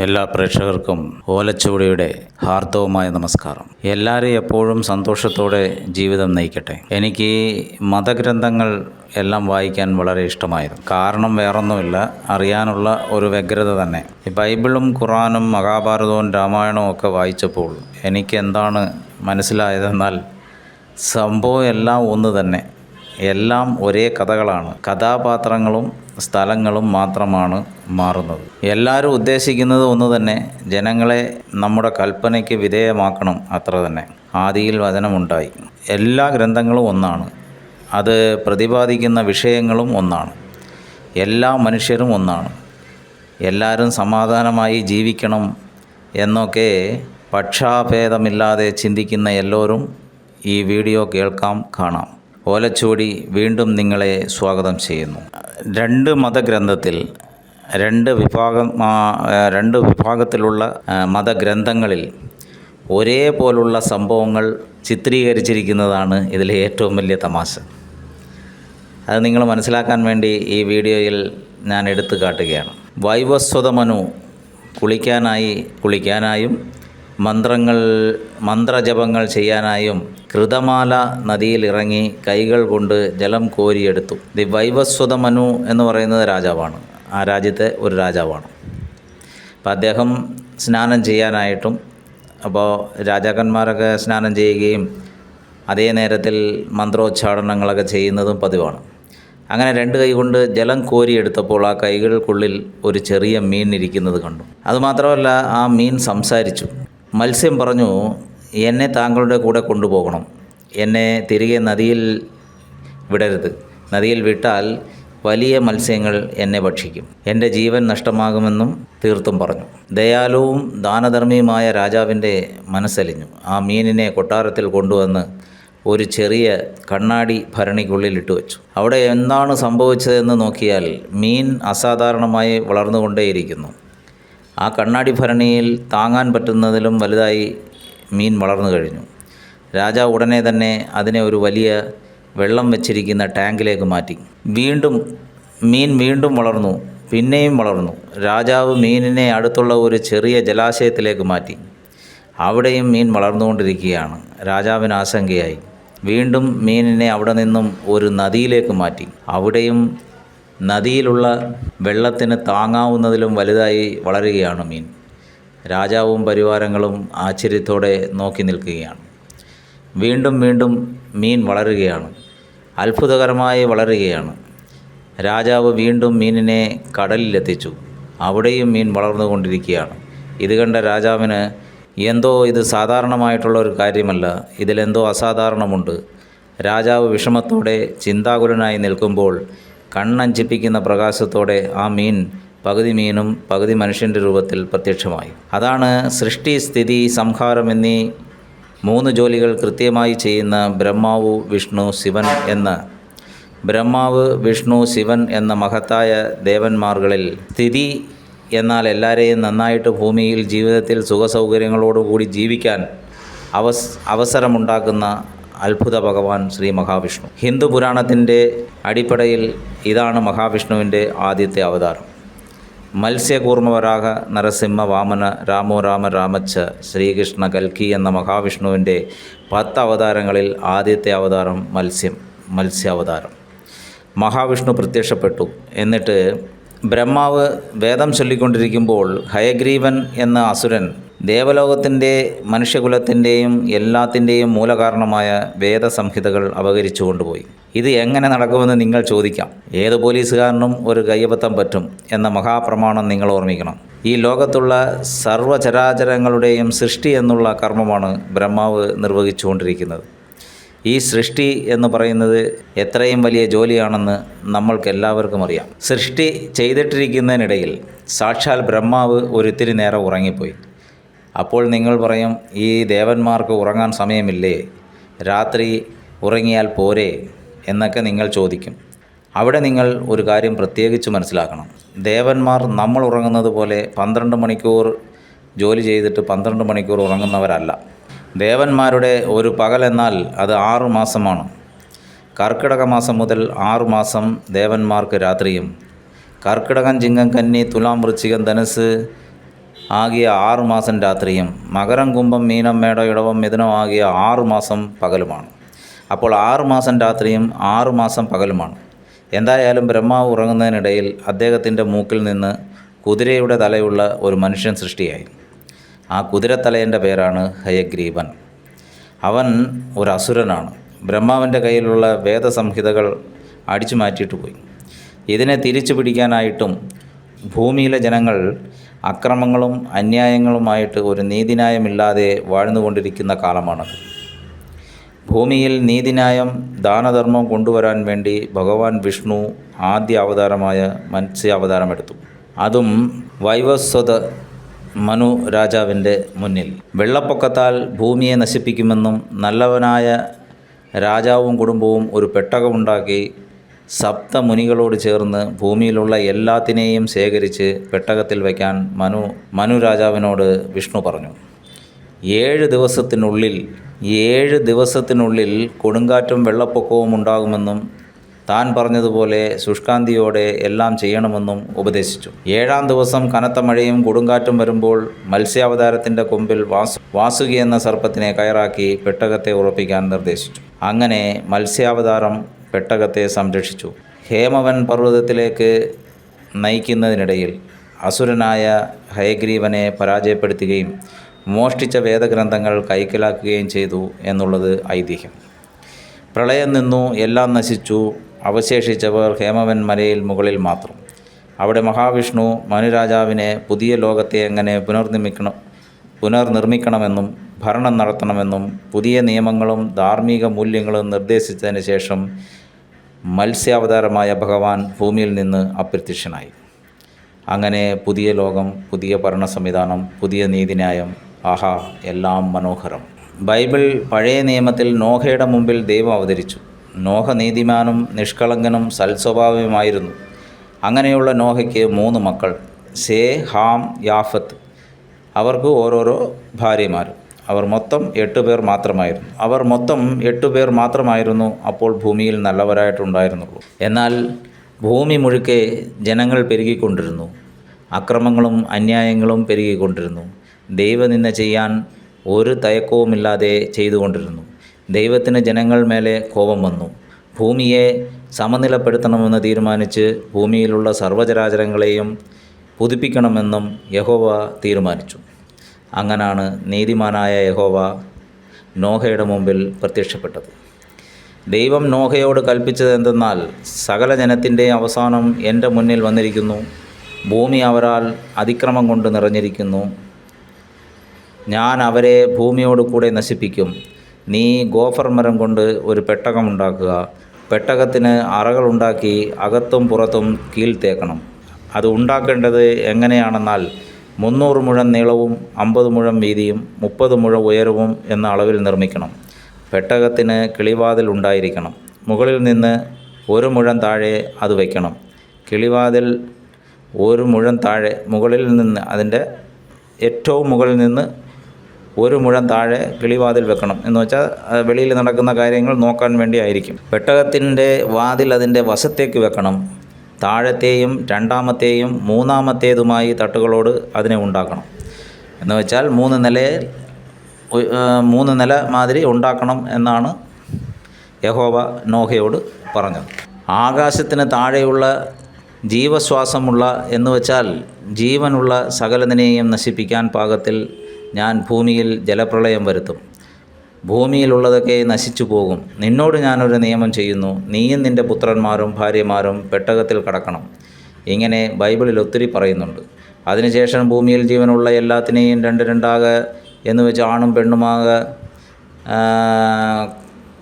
എല്ലാ പ്രേക്ഷകർക്കും ഓലച്ചുവടിയുടെ ഹാർദവുമായ നമസ്കാരം. എല്ലാവരും എപ്പോഴും സന്തോഷത്തോടെ ജീവിതം നയിക്കട്ടെ. എനിക്ക് മതഗ്രന്ഥങ്ങൾ എല്ലാം വായിക്കാൻ വളരെ ഇഷ്ടമായിരുന്നു. കാരണം വേറൊന്നുമില്ല അറിയാനുള്ള ഒരു വ്യഗ്രത തന്നെ. ബൈബിളും ഖുറാനും മഹാഭാരതവും രാമായണവും ഒക്കെ വായിച്ചപ്പോൾ എനിക്ക് എന്താണ് മനസ്സിലായതെന്നാൽ സംഭവം എല്ലാം ഒന്ന് തന്നെ. എല്ലാം ഒരേ കഥകളാണ്. കഥാപാത്രങ്ങളും സ്ഥലങ്ങളും മാത്രമാണ് മാറുന്നത്. എല്ലാവരും ഉദ്ദേശിക്കുന്നത് ഒന്ന് തന്നെ ജനങ്ങളെ നമ്മുടെ കൽപ്പനയ്ക്ക് വിധേയമാക്കണം അത്ര തന്നെ. ആദിയിൽ വചനമുണ്ടായി. എല്ലാ ഗ്രന്ഥങ്ങളും ഒന്നാണ്. അത് പ്രതിപാദിക്കുന്ന വിഷയങ്ങളും ഒന്നാണ്. എല്ലാ മനുഷ്യരും ഒന്നാണ്. എല്ലാവരും സമാധാനമായി ജീവിക്കണം എന്നൊക്കെ പക്ഷാഭേദമില്ലാതെ ചിന്തിക്കുന്ന എല്ലാവരും ഈ വീഡിയോ കേൾക്കാം കാണാം. ഓലച്ചുവടി വീണ്ടും നിങ്ങളെ സ്വാഗതം ചെയ്യുന്നു. രണ്ട് മതഗ്രന്ഥത്തിൽ രണ്ട് വിഭാഗം രണ്ട് വിഭാഗത്തിലുള്ള മതഗ്രന്ഥങ്ങളിൽ ഒരേപോലുള്ള സംഭവങ്ങൾ ചിത്രീകരിച്ചിരിക്കുന്നതാണ് ഇതിലെ ഏറ്റവും വലിയ തമാശ. അത് നിങ്ങൾ മനസ്സിലാക്കാൻ വേണ്ടി ഈ വീഡിയോയിൽ ഞാൻ എടുത്തു കാട്ടുകയാണ്. വൈവസ്വതമനു കുളിക്കാനായി കുളിക്കാനായും മന്ത്രങ്ങൾ മന്ത്രജപങ്ങൾ ചെയ്യാനായും കൃതമാല നദിയിൽ ഇറങ്ങി കൈകൾ കൊണ്ട് ജലം കോരിയെടുത്തു. ദി വൈവസ്വത മനു എന്ന് പറയുന്നത് രാജാവാണ്. ആ രാജ്യത്തെ ഒരു രാജാവാണ്. അപ്പോൾ അദ്ദേഹം സ്നാനം ചെയ്യാനായിട്ടും അപ്പോൾ രാജാക്കന്മാരൊക്കെ സ്നാനം ചെയ്യുകയും അതേ നേരത്തിൽ മന്ത്രോച്ചാടനങ്ങളൊക്കെ ചെയ്യുന്നതും പതിവാണ്. അങ്ങനെ രണ്ട് കൈ കൊണ്ട് ജലം കോരിയെടുത്തപ്പോൾ ആ കൈകൾക്കുള്ളിൽ ഒരു ചെറിയ മീൻ ഇരിക്കുന്നത് കണ്ടു. അതുമാത്രമല്ല ആ മീൻ സംസാരിച്ചു. മത്സ്യം പറഞ്ഞു എന്നെ താങ്കളുടെ കൂടെ കൊണ്ടുപോകണം. എന്നെ തിരികെ നദിയിൽ വിടരുത്. നദിയിൽ വിട്ടാൽ വലിയ മത്സ്യങ്ങൾ എന്നെ ഭക്ഷിക്കും. എന്റെ ജീവൻ നഷ്ടമാകുമെന്നും തീർത്തും പറഞ്ഞു. ദയാലുവും ദാനധർമ്മിയുമായ രാജാവിന്റെ മനസ്സലിഞ്ഞു. ആ മീനിനെ കൊട്ടാരത്തിൽ കൊണ്ടുവന്ന് ഒരു ചെറിയ കണ്ണാടി ഭരണിക്കുള്ളിൽ ഇട്ടു വെച്ചു. അവിടെ എന്താണ് സംഭവിച്ചതെന്ന് നോക്കിയാൽ മീൻ അസാധാരണമായി വളർന്നുകൊണ്ടേയിരിക്കുന്നു. ആ കണ്ണാടി ഭരണിയിൽ താങ്ങാൻ പറ്റുന്നതിലും വലുതായി മീൻ വളർന്നു കഴിഞ്ഞു. രാജാവ് ഉടനെ തന്നെ അതിനെ ഒരു വലിയ വെള്ളം വെച്ചിരിക്കുന്ന ടാങ്കിലേക്ക് മാറ്റി. വീണ്ടും മീൻ വീണ്ടും വളർന്നു പിന്നെയും വളർന്നു. രാജാവ് മീനിനെ അടുത്തുള്ള ഒരു ചെറിയ ജലാശയത്തിലേക്ക് മാറ്റി. അവിടെയും മീൻ വളർന്നുകൊണ്ടിരിക്കുകയാണ്. രാജാവിന് ആശങ്കയായി. വീണ്ടും മീനിനെ അവിടെ നിന്നും ഒരു നദിയിലേക്ക് മാറ്റി. അവിടെയും നദിയിലുള്ള വെള്ളത്തിന് താങ്ങാവുന്നതിലും വലുതായി വളരുകയാണ് മീൻ. രാജാവും പരിവാരങ്ങളും ആശ്ചര്യത്തോടെ നോക്കി നിൽക്കുകയാണ്. വീണ്ടും വീണ്ടും മീൻ വളരുകയാണ്. അത്ഭുതകരമായി വളരുകയാണ്. രാജാവ് വീണ്ടും മീനിനെ കടലിലെത്തിച്ചു. അവിടെയും മീൻ വളർന്നുകൊണ്ടിരിക്കുകയാണ്. ഇത് കണ്ട രാജാവിന് എന്തോ ഇത് സാധാരണമായിട്ടുള്ള ഒരു കാര്യമല്ല. ഇതിലെന്തോ അസാധാരണമുണ്ട്. രാജാവ് വിഷമത്തോടെ ചിന്താകുലനായി നിൽക്കുമ്പോൾ കണ്ണഞ്ചിപ്പിക്കുന്ന പ്രകാശത്തോടെ ആ മീൻ പകുതി മീനും പകുതി മനുഷ്യന്റെ രൂപത്തിൽ പ്രത്യക്ഷമായി. അതാണ് സൃഷ്ടി സ്ഥിതി സംഹാരം എന്നീ മൂന്ന് ജോലികൾ കൃത്യമായി ചെയ്യുന്ന ബ്രഹ്മാവ് വിഷ്ണു ശിവൻ എന്ന ബ്രഹ്മാവ് വിഷ്ണു ശിവൻ എന്ന മഹത്തായ ദേവന്മാർകളിൽ സ്ഥിതി എന്നാൽ എല്ലാവരെയും നന്നായിട്ട് ഭൂമിയിൽ ജീവിതത്തിൽ സുഖസൗകര്യങ്ങളോടുകൂടി ജീവിക്കാൻ അവസ് അവസരമുണ്ടാക്കുന്ന അത്ഭുത ഭഗവാൻ ശ്രീ മഹാവിഷ്ണു. ഹിന്ദു പുരാണത്തിന്റെ അടിപ്പടയിൽ ഇതാണ് മഹാവിഷ്ണുവിന്റെ ആദ്യത്തെ അവതാരം. മത്സ്യകൂർമ്മവരാഹ നരസിംഹ വാമന രാമോ രാമ രാമച്ച ശ്രീകൃഷ്ണ കൽക്കി എന്ന മഹാവിഷ്ണുവിന്റെ പത്ത് അവതാരങ്ങളിൽ ആദ്യത്തെ അവതാരം മത്സ്യം മത്സ്യാവതാരം. മഹാവിഷ്ണു പ്രത്യക്ഷപ്പെട്ടു. എന്നിട്ട് ബ്രഹ്മാവ് വേദം ചൊല്ലിക്കൊണ്ടിരിക്കുമ്പോൾ ഹയഗ്രീവൻ എന്ന അസുരൻ ദേവലോകത്തിന്റെ മനുഷ്യകുലത്തിന്റെയും എല്ലാത്തിന്റെയും മൂലകാരണമായ വേദസംഹിതകൾ അപകരിച്ചു കൊണ്ടുപോയി. ഇത് എങ്ങനെ നടക്കുമെന്ന് നിങ്ങൾ ചോദിക്കാം. ഏത് പോലീസുകാരനും ഒരു കയ്യബദ്ധം പറ്റും എന്ന മഹാപ്രമാണം നിങ്ങൾ ഓർമ്മിക്കണം. ഈ ലോകത്തുള്ള സർവചരാചരങ്ങളുടെയും സൃഷ്ടി എന്നുള്ള കർമ്മമാണ് ബ്രഹ്മാവ് നിർവഹിച്ചുകൊണ്ടിരിക്കുന്നത്. ഈ സൃഷ്ടി എന്ന് പറയുന്നത് എത്രയും വലിയ ജോലിയാണെന്ന് നമ്മൾക്കെല്ലാവർക്കും അറിയാം. സൃഷ്ടി ചെയ്തിട്ടിരിക്കുന്നതിനിടയിൽ സാക്ഷാൽ ബ്രഹ്മാവ് ഒരിത്തിരി നേരം ഉറങ്ങിപ്പോയി. അപ്പോൾ നിങ്ങൾ പറയും ഈ ദേവന്മാർക്ക് ഉറങ്ങാൻ സമയമില്ലേ? രാത്രി ഉറങ്ങിയാൽ പോരെ? എന്നൊക്കെ നിങ്ങൾ ചോദിക്കും. അവിടെ നിങ്ങൾ ഒരു കാര്യം പ്രത്യേകിച്ച് മനസ്സിലാക്കണം. ദേവന്മാർ നമ്മൾ ഉറങ്ങുന്നത് പോലെ പന്ത്രണ്ട് മണിക്കൂർ ജോലി ചെയ്തിട്ട് പന്ത്രണ്ട് മണിക്കൂർ ഉറങ്ങുന്നവരല്ല. ദേവന്മാരുടെ ഒരു പകൽ എന്നാൽ അത് ആറു മാസമാണ്. കർക്കിടക മാസം മുതൽ ആറു മാസം ദേവന്മാർക്ക് രാത്രിയും. കർക്കിടകം ചിങ്ങം കന്നി തുലാം വൃശ്ചികം ധനുസ് ആകിയ ആറു മാസം രാത്രിയും മകരം കുംഭം മീനം മേട ഇടവം മിഥുനം ആകിയ ആറു മാസം പകലുമാണ്. അപ്പോൾ ആറു മാസം രാത്രിയും ആറു മാസം പകലുമാണ്. എന്തായാലും ബ്രഹ്മാവ് ഉറങ്ങുന്നതിനിടയിൽ അദ്ദേഹത്തിന്റെ മൂക്കിൽ നിന്ന് കുതിരയുടെ തലയുള്ള ഒരു മനുഷ്യൻ സൃഷ്ടിയായി. ആ കുതിരത്തലയന്റെ പേരാണ് ഹയഗ്രീവൻ. അവൻ ഒരു അസുരനാണ്. ബ്രഹ്മാവിന്റെ കയ്യിലുള്ള വേദസംഹിതകൾ അടിച്ചു മാറ്റിയിട്ട് പോയി. ഇതിനെ തിരിച്ചു പിടിക്കാനായിട്ടും ഭൂമിയിലെ ജനങ്ങൾ അക്രമങ്ങളും അന്യായങ്ങളുമായിട്ട് ഒരു നീതിന്യായമില്ലാതെ വാഴ്ന്നുകൊണ്ടിരിക്കുന്ന കാലമാണ് ഭൂമിയിൽ നീതിന്യായം ദാനധർമ്മം കൊണ്ടുവരാൻ വേണ്ടി ഭഗവാൻ വിഷ്ണു ആദ്യ അവതാരമായ മത്സ്യാവതാരമെടുത്തു അതും വൈവസ്വത മനു രാജാവിന്റെ മുന്നിൽ. വെള്ളപ്പൊക്കത്താൽ ഭൂമിയെ നശിപ്പിക്കുമെന്നും നല്ലവനായ രാജാവും കുടുംബവും ഒരു പെട്ടകമുണ്ടാക്കി സപ്തമുനികളോട് ചേർന്ന് ഭൂമിയിലുള്ള എല്ലാത്തിനെയും ശേഖരിച്ച് പെട്ടകത്തിൽ വയ്ക്കാൻ മനു മനു രാജാവിനോട് വിഷ്ണു പറഞ്ഞു. ഏഴ് ദിവസത്തിനുള്ളിൽ ഏഴ് ദിവസത്തിനുള്ളിൽ കൊടുങ്കാറ്റും വെള്ളപ്പൊക്കവും ഉണ്ടാകുമെന്നും താൻ പറഞ്ഞതുപോലെ ശുഷ്കാന്തിയോടെ എല്ലാം ചെയ്യണമെന്നും ഉപദേശിച്ചു. ഏഴാം ദിവസം കനത്ത മഴയും കൊടുങ്കാറ്റും വരുമ്പോൾ മത്സ്യാവതാരത്തിന്റെ കൊമ്പിൽ വാസു വാസുകി എന്ന സർപ്പത്തിനെ കയറാക്കി പെട്ടകത്തെ ഉറപ്പിക്കാൻ നിർദ്ദേശിച്ചു. അങ്ങനെ മത്സ്യാവതാരം പെട്ടകത്തെ സംരക്ഷിച്ചു. ഹേമവൻ പർവതത്തിലേക്ക് നയിക്കുന്നതിനിടയിൽ അസുരനായ ഹയഗ്രീവനെ പരാജയപ്പെടുത്തുകയും മോഷ്ടിച്ച വേദഗ്രന്ഥങ്ങൾ കൈക്കലാക്കുകയും ചെയ്തു എന്നുള്ളത് ഐതിഹ്യം. പ്രളയം നിന്നു എല്ലാം നശിച്ചു. അവശേഷിച്ചവർ ഹേമവൻ മലയിൽ മുകളിൽ മാത്രം. അവിടെ മഹാവിഷ്ണു മനുരാജാവിനെ പുതിയ ലോകത്തെ എങ്ങനെ പുനർനിർമ്മിക്കണം പുനർനിർമ്മിക്കണമെന്നും ഭരണം നടത്തണമെന്നും പുതിയ നിയമങ്ങളും ധാർമ്മിക മൂല്യങ്ങളും നിർദ്ദേശിച്ചതിന് ശേഷം മത്സ്യാവതാരമായ ഭഗവാൻ ഭൂമിയിൽ നിന്ന് അപ്രത്യക്ഷനായി. അങ്ങനെ പുതിയ ലോകം പുതിയ ഭരണ സംവിധാനം പുതിയ നീതിന്യായം ആഹാ എല്ലാം മനോഹരം. ബൈബിൾ പഴയ നിയമത്തിൽ നോഹയുടെ മുമ്പിൽ ദൈവം അവതരിച്ചു. നോഹ നീതിമാനും നിഷ്കളങ്കനും സൽസ്വഭാവമായിരുന്നു അങ്ങനെയുള്ള നോഹയ്ക്ക് മൂന്ന് മക്കൾ സേ ഹാം യാഫത്ത്. അവർക്ക് ഓരോരോ ഭാര്യമാർ അവർ മൊത്തം എട്ട് പേർ മാത്രമായിരുന്നു. അവർ മൊത്തം എട്ട് പേർ മാത്രമായിരുന്നു അപ്പോൾ ഭൂമിയിൽ നല്ലവരായിട്ടുണ്ടായിരുന്നുള്ളൂ. എന്നാൽ ഭൂമി മുഴുക്കെ ജനങ്ങൾ പെരുകിക്കൊണ്ടിരുന്നു. അക്രമങ്ങളും അന്യായങ്ങളും പെരുകിക്കൊണ്ടിരുന്നു. ദൈവനിന്ദ ചെയ്യാൻ ഒരു തയക്കവുമില്ലാതെ ചെയ്തുകൊണ്ടിരുന്നു. ദൈവത്തിന് ജനങ്ങൾ മേലെ കോപം വന്നു. ഭൂമിയെ സമനിലപ്പെടുത്തണമെന്ന് തീരുമാനിച്ച് ഭൂമിയിലുള്ള സർവചരാചരങ്ങളെയും പുതുപ്പിക്കണമെന്നും യഹോവ തീരുമാനിച്ചു. അങ്ങനാണ് നീതിമാനായ യഹോവ നോഹയുടെ മുമ്പിൽ പ്രത്യക്ഷപ്പെട്ടത്. ദൈവം നോഹയോട് കൽപ്പിച്ചത് എന്തെന്നാൽ സകല ജനത്തിന്റെ അവസാനം എന്റെ മുന്നിൽ വന്നിരിക്കുന്നു ഭൂമി അവരാൽ അതിക്രമം കൊണ്ട് നിറഞ്ഞിരിക്കുന്നു. ഞാൻ അവരെ ഭൂമിയോട് കൂടെ നശിപ്പിക്കും. നീ ഗോഫർ മരം കൊണ്ട് ഒരു പെട്ടകം ഉണ്ടാക്കുക. പെട്ടകത്തിന് അറകളുണ്ടാക്കി അകത്തും പുറത്തും കീൽ തേക്കണം. അത് ഉണ്ടാക്കേണ്ടത് എങ്ങനെയാണെന്നാൽ മുന്നൂറ് മുഴം നീളവും അമ്പത് മുഴം വീതിയും മുപ്പത് മുഴം ഉയരവും എന്ന അളവിൽ നിർമ്മിക്കണം. പെട്ടകത്തിന് കിളിവാതിൽ ഉണ്ടായിരിക്കണം. മുകളിൽ നിന്ന് ഒരു മുഴം താഴെ അത് വയ്ക്കണം കിളിവാതിൽ ഒരു മുഴം താഴെ മുകളിൽ നിന്ന് അതിന്റെ ഏറ്റവും മുകളിൽ നിന്ന് ഒരു മുഴം താഴെ കിളിവാതിൽ വെക്കണം. എന്ന് വെച്ചാൽ വെളിയിൽ നടക്കുന്ന കാര്യങ്ങൾ നോക്കാൻ വേണ്ടി ആയിരിക്കും പെട്ടകത്തിന്റെ വാതിൽ അതിന്റെ വശത്തേക്ക് വെക്കണം. താഴത്തെയും രണ്ടാമത്തെയും മൂന്നാമത്തേതുമായി തട്ടുകളോട് അതിനെ ഉണ്ടാക്കണം. എന്ന് വെച്ചാൽ മൂന്ന് നിലയിൽ മൂന്ന് നില മാതിരി ഉണ്ടാക്കണം എന്നാണ് യഹോവ നോഹയോട് പറഞ്ഞത്. ആകാശത്തിന് താഴെയുള്ള ജീവശ്വാസമുള്ള എന്ന് വെച്ചാൽ ജീവനുള്ള സകലതിനെയും നശിപ്പിക്കാൻ പാകത്തിൽ ഞാൻ ഭൂമിയിൽ ജലപ്രളയം വരുത്തും. ഭൂമിയിലുള്ളതൊക്കെ നശിച്ചു പോകും. നിന്നോട് ഞാനൊരു നിയമം ചെയ്യുന്നു. നീയും നിന്റെ പുത്രന്മാരും ഭാര്യമാരും പെട്ടകത്തിൽ കടക്കണം. ഇങ്ങനെ ബൈബിളിൽ ഒത്തിരി പറയുന്നുണ്ട്. അതിനുശേഷം ഭൂമിയിൽ ജീവനുള്ള എല്ലാത്തിനെയും രണ്ട് രണ്ടാകെ എന്ന് വെച്ച് ആണും പെണ്ണുമാകെ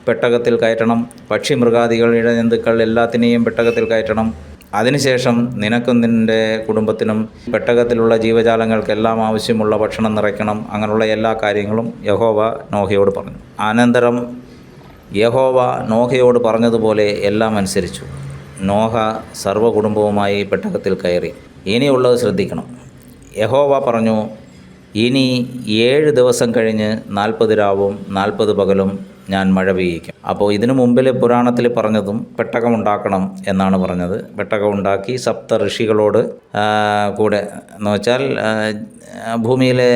പെട്ടകത്തിൽ കയറ്റണം. പക്ഷി മൃഗാദികളുടെ ജന്തുക്കൾ എല്ലാത്തിനെയും പെട്ടകത്തിൽ കയറ്റണം. അതിനുശേഷം നിനക്കും നിന്റെ കുടുംബത്തിനും പെട്ടകത്തിലുള്ള ജീവജാലങ്ങൾക്കെല്ലാം ആവശ്യമുള്ള ഭക്ഷണം നിറയ്ക്കണം. അങ്ങനെയുള്ള എല്ലാ കാര്യങ്ങളും യഹോവ നോഹയോട് പറഞ്ഞു. അനന്തരം യഹോവ നോഹയോട് പറഞ്ഞതുപോലെ എല്ലാം അനുസരിച്ചു. നോഹ സർവകുടുംബവുമായി പെട്ടകത്തിൽ കയറി. ഇനിയുള്ളത് ശ്രദ്ധിക്കണം. യഹോവ പറഞ്ഞു ഇനി ഏഴ് ദിവസം കഴിഞ്ഞ് നാൽപ്പത് രാവും നാൽപ്പത് പകലും ഞാൻ മഴ പെയ്യിക്കും. അപ്പോൾ ഇതിനു മുമ്പിൽ പുരാണത്തിൽ പറഞ്ഞതും പെട്ടകം ഉണ്ടാക്കണം എന്നാണ് പറഞ്ഞത്. പെട്ടകം ഉണ്ടാക്കി സപ്ത ഋഷികളോട് കൂടെ എന്ന് വെച്ചാൽ ഭൂമിയിലെ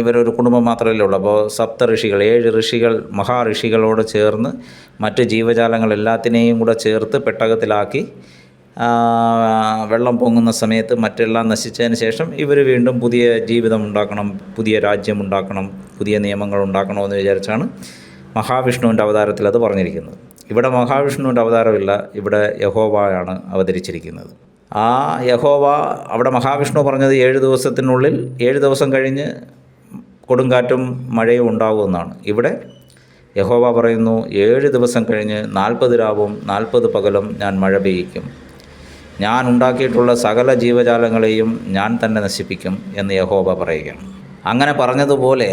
ഇവരൊരു കുടുംബം മാത്രമല്ലേ ഉള്ളൂ. അപ്പോൾ സപ്ത ഋഷികൾ ഏഴ് ഋഷികൾ മഹാഋഷികളോട് ചേർന്ന് മറ്റ് ജീവജാലങ്ങൾ എല്ലാത്തിനെയും കൂടെ ചേർത്ത് പെട്ടകത്തിലാക്കി വെള്ളം പൊങ്ങുന്ന സമയത്ത് മറ്റെല്ലാം നശിച്ചതിന് ശേഷം ഇവർ വീണ്ടും പുതിയ ജീവിതം ഉണ്ടാക്കണം പുതിയ രാജ്യം ഉണ്ടാക്കണം പുതിയ നിയമങ്ങൾ ഉണ്ടാക്കണമെന്ന് വിചാരിച്ചാണ് മഹാവിഷ്ണുവിന്റെ അവതാരത്തിൽ അത് പറഞ്ഞിരിക്കുന്നത്. ഇവിടെ മഹാവിഷ്ണുവിന്റെ അവതാരമില്ല ഇവിടെ യഹോവയാണ് അവതരിച്ചിരിക്കുന്നത്. ആ യഹോവ അവിടെ മഹാവിഷ്ണു പറഞ്ഞത് ഏഴ് ദിവസത്തിനുള്ളിൽ ഏഴ് ദിവസം കഴിഞ്ഞ് കൊടുങ്കാറ്റും മഴയും ഉണ്ടാകുമെന്നാണ് ഇവിടെ യഹോവ പറയുന്നു ഏഴ് ദിവസം കഴിഞ്ഞ് നാൽപ്പത് രാവും നാൽപ്പത് പകലും ഞാൻ മഴ പെയ്യിക്കും. ഞാൻ ഉണ്ടാക്കിയിട്ടുള്ള സകല ജീവജാലങ്ങളെയും ഞാൻ തന്നെ നശിപ്പിക്കും എന്ന് യഹോവ പറയുകയാണ്. അങ്ങനെ പറഞ്ഞതുപോലെ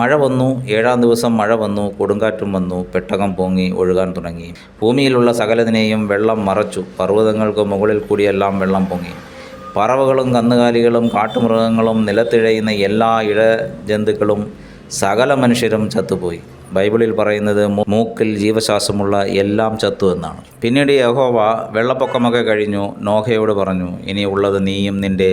മഴ വന്നു ഏഴാം ദിവസം മഴ വന്നു കൊടുങ്കാറ്റും വന്നു പെട്ടകം പൊങ്ങി ഒഴുകാൻ തുടങ്ങി. ഭൂമിയിലുള്ള സകലതിനെയും വെള്ളം മറച്ചു പർവതങ്ങൾക്ക് മുകളിൽ കൂടിയെല്ലാം വെള്ളം പൊങ്ങി. പറവകളും കന്നുകാലികളും കാട്ടുമൃഗങ്ങളും നിലത്തിഴയുന്ന എല്ലാ ഇഴ ജന്തുക്കളും സകല മനുഷ്യരും ചത്തുപോയി. ബൈബിളിൽ പറയുന്നത് മൂക്കിൽ ജീവശ്വാസമുള്ള എല്ലാം ചത്തു എന്നാണ്. പിന്നീട് യഹോവ വെള്ളപ്പൊക്കമൊക്കെ കഴിഞ്ഞു നോഹയോട് പറഞ്ഞു ഇനി ഉള്ളത് നീയും നിന്റെ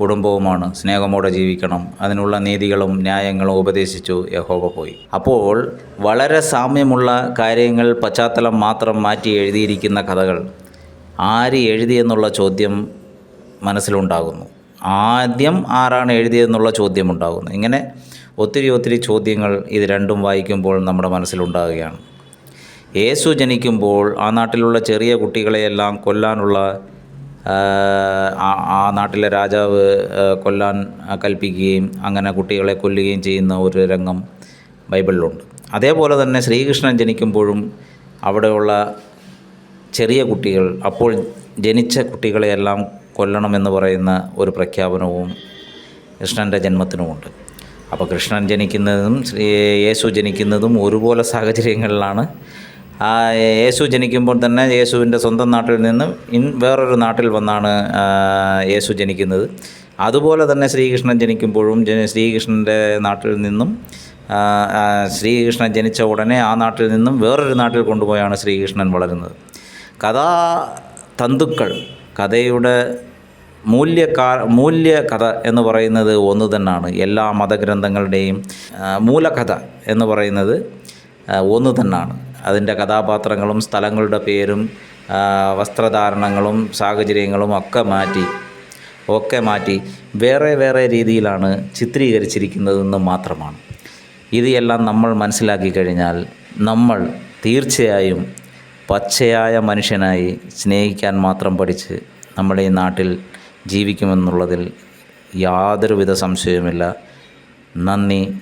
കുടുംബവുമാണ്. സ്നേഹമോടെ ജീവിക്കണം. അതിനുള്ള നീതികളും ന്യായങ്ങളും ഉപദേശിച്ചു യഹോവ പോയി. അപ്പോൾ വളരെ സാമ്യമുള്ള കാര്യങ്ങൾ പശ്ചാത്തലം മാത്രം മാറ്റി എഴുതിയിരിക്കുന്ന കഥകൾ ആര് എഴുതിയെന്നുള്ള ചോദ്യം മനസ്സിലുണ്ടാകുന്നു. ആദ്യം ആരാണ് എഴുതിയതെന്നുള്ള ചോദ്യം ഉണ്ടാകുന്നു. ഇങ്ങനെ ഒത്തിരി ഒത്തിരി ചോദ്യങ്ങൾ ഇത് രണ്ടും വായിക്കുമ്പോൾ നമ്മുടെ മനസ്സിലുണ്ടാകുകയാണ്. യേശു ജനിക്കുമ്പോൾ ആ നാട്ടിലുള്ള ചെറിയ കുട്ടികളെയെല്ലാം കൊല്ലാനുള്ള ആ, നാട്ടിലെ രാജാവ് കൊല്ലാൻ കൽപ്പിക്കുകയും അങ്ങനെ കുട്ടികളെ കൊല്ലുകയും ചെയ്യുന്ന ഒരു രംഗം ബൈബിളിലുണ്ട്. അതേപോലെ തന്നെ ശ്രീകൃഷ്ണൻ ജനിക്കുമ്പോഴും അവിടെയുള്ള ചെറിയ കുട്ടികൾ അപ്പോൾ ജനിച്ച കുട്ടികളെയെല്ലാം കൊല്ലണമെന്ന് പറയുന്ന ഒരു പ്രഖ്യാപനവും കൃഷ്ണന്റെ ജന്മത്തിനുമുണ്ട്. അപ്പോൾ കൃഷ്ണൻ ജനിക്കുന്നതും യേശു ജനിക്കുന്നതും ഒരുപോലെ സാഹചര്യങ്ങളിലാണ് ആ യേശു ജനിക്കുമ്പോൾ തന്നെ യേശുവിന്റെ സ്വന്തം നാട്ടിൽ നിന്നും ഇൻ വേറൊരു നാട്ടിൽ വന്നാണ് യേശു ജനിക്കുന്നത്. അതുപോലെ തന്നെ ശ്രീകൃഷ്ണൻ ജനിക്കുമ്പോഴും ജന- ശ്രീകൃഷ്ണന്റെ നാട്ടിൽ നിന്നും ശ്രീകൃഷ്ണൻ ജനിച്ച ഉടനെ ആ നാട്ടിൽ നിന്നും വേറൊരു നാട്ടിൽ കൊണ്ടുപോയാണ് ശ്രീകൃഷ്ണൻ വളരുന്നത്. കഥാ തന്തുക്കൾ കഥയുടെ മൂല്യക്കാ മൂല്യ കഥ എന്ന് പറയുന്നത് ഒന്ന് തന്നെയാണ് എല്ലാ മതഗ്രന്ഥങ്ങളുടെയും മൂലകഥ എന്ന് പറയുന്നത് ഒന്ന് തന്നെയാണ് അതിന്റെ കഥാപാത്രങ്ങളും സ്ഥലങ്ങളുടെ പേരും വസ്ത്രധാരണങ്ങളും സാഹചര്യങ്ങളും ഒക്കെ മാറ്റി ഒക്കെ മാറ്റി വേറെ വേറെ രീതിയിലാണ് ചിത്രീകരിച്ചിരിക്കുന്നതെന്ന് മാത്രമാണ്. ഇതെല്ലാം നമ്മൾ മനസ്സിലാക്കി കഴിഞ്ഞാൽ നമ്മൾ തീർച്ചയായും പച്ചയായ മനുഷ്യനായി സ്നേഹിക്കാൻ മാത്രം പഠിച്ച് നമ്മുടെ ഈ നാട്ടിൽ ജീവിക്കുമെന്നുള്ളതിൽ യാതൊരുവിധ സംശയവുമില്ല. നന്ദി.